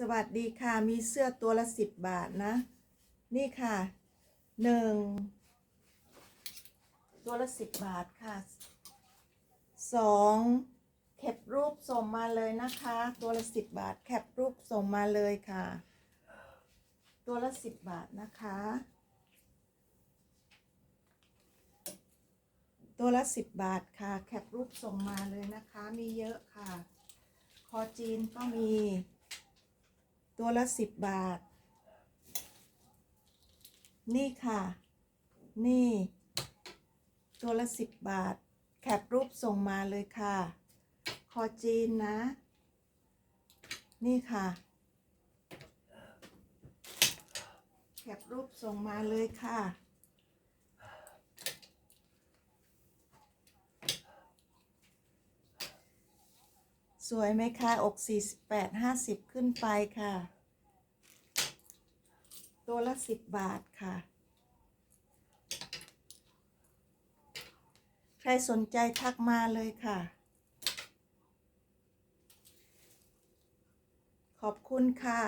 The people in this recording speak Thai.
สวัสดีค่ะ มีเสื้อตัวละสิบบาทนะ นี่ค่ะหนึ่งตัวละสิบบาทค่ะสองแคปรูปส่งมาเลยนะคะ ตัวละสิบบาท แคปรูปส่งมาเลยค่ะ ตัวละสิบบาทนะคะ ตัวละสิบบาทค่ะ แคปรูปส่งมาเลยนะคะ มีเยอะค่ะ คอจีนก็มี ตัวละสิบบาท นี่ค่ะ นี่ ตัวละสิบบาท แคปรูปส่งมาเลยค่ะ คอจีนนะ นี่ค่ะ แคปรูปส่งมาเลยค่ะ สวยไหมคะ อก48 50ขึ้นไปค่ะ ตัวละ10บาทค่ะ ใครสนใจทักมาเลยค่ะ ขอบคุณค่ะ